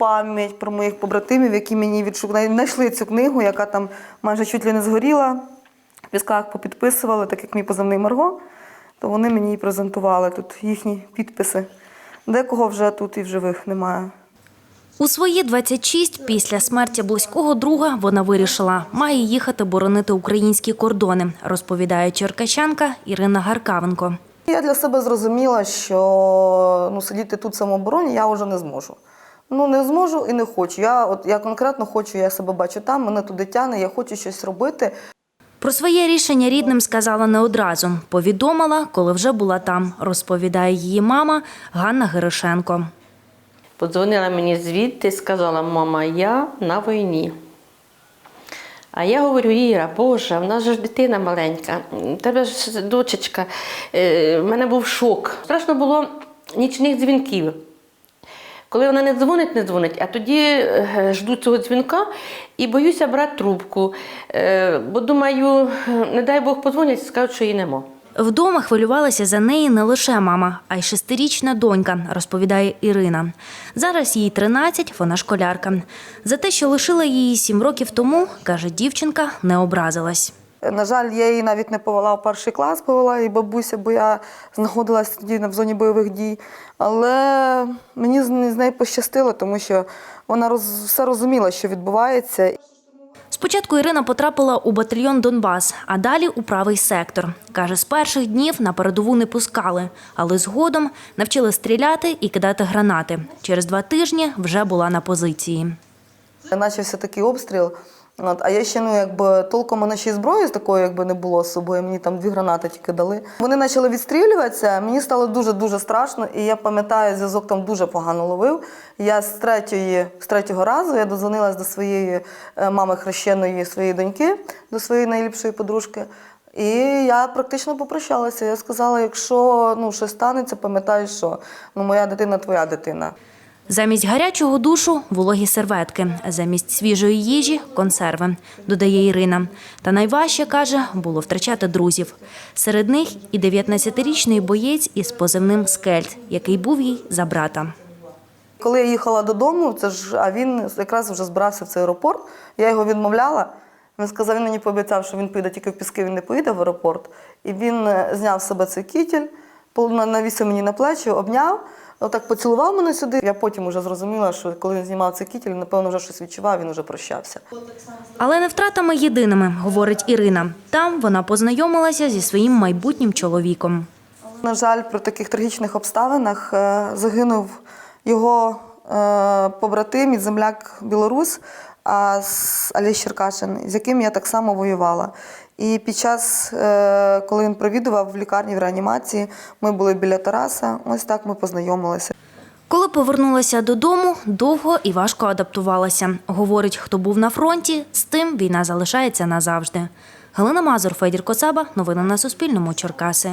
пам'ять про моїх побратимів, які мені відшукали, знайшли цю книгу, яка там майже чуть ли не згоріла. В пісках попідписували, так як мій позивний Марго, то вони мені і презентували тут їхні підписи. Декого вже тут і в живих немає. У свої 26 після смерті близького друга вона вирішила, має їхати боронити українські кордони, розповідає черкащанка Ірина Гаркавенко. Я для себе зрозуміла, що ну, сидіти тут в самообороні я вже не зможу. Ну, не зможу і не хочу. Я, от, я конкретно хочу, я себе бачу там, мене туди тягне, я хочу щось робити. Про своє рішення рідним сказала не одразу. Повідомила, коли вже була там, розповідає її мама Ганна Герошенко. Подзвонила мені звідти сказала, мама, я на війні. А я говорю, Іра, Боже, в нас же ж дитина маленька, в тебе ж дочечка. Е, В мене був шок. Страшно було нічних дзвінків. Коли вона не дзвонить, не дзвонить, а тоді е, жду цього дзвінка і боюся брати трубку. Е, Бо думаю, не дай Бог подзвонять, скажуть, що її нема. Вдома хвилювалася за неї не лише мама, а й шестирічна донька, розповідає Ірина. Зараз їй 13, вона школярка. За те, що лишила її сім років тому, каже дівчинка, не образилась. На жаль, я її навіть не повела в перший клас, повела її бабуся, бо я знаходилася тоді в зоні бойових дій. Але мені з нею пощастило, тому що вона роз, все розуміла, що відбувається. Спочатку Ірина потрапила у батальйон Донбас, а далі у правий сектор. Каже, з перших днів на передову не пускали, але згодом навчили стріляти і кидати гранати. Через два тижні вже була на позиції. Почався такий обстріл. От, а я ще ну, якби, толком мене ще зброї такої якби, не було з собою. Мені там дві гранати тільки дали. Вони почали відстрілюватися, мені стало дуже-дуже страшно, і я пам'ятаю, зв'язок там дуже погано ловив. Я з, третьої, з третього разу я дозвонилась до своєї е, мами хрещеної своєї доньки, до своєї найліпшої подружки. І я практично попрощалася. Я сказала, якщо ну, щось станеться, пам'ятай, що ну, моя дитина твоя дитина. Замість гарячого душу вологі серветки, замість свіжої їжі консерви, додає Ірина. Та найважче, каже, було втрачати друзів. Серед них і 19-річний боєць із позивним Скельт, який був їй за брата. Коли я їхала додому, це ж, а він якраз вже збирався в цей аеропорт, я його відмовляла. Він сказав, він мені пообіцяв, що він поїде тільки в Піски, він не поїде в аеропорт. І він е, зняв з себе цей кітель, навісив мені на плечі, обняв, отак поцілував мене сюди. Я потім вже зрозуміла, що коли він знімав цей кітель, напевно, вже щось відчував, він вже прощався. Але не втратами єдиними, говорить Ірина. Там вона познайомилася зі своїм майбутнім чоловіком. На жаль, при таких трагічних обставинах е, загинув його е, побратим і земляк білорус а, з Олесь Черкашин, з яким я так само воювала. І під час, е, коли він провідував в лікарні в реанімації, ми були біля Тараса. Ось так ми познайомилися. Коли повернулася додому, довго і важко адаптувалася. Говорить, хто був на фронті, з тим війна залишається назавжди. Галина Мазур, Федір Коцаба. Новини на Суспільному. Черкаси.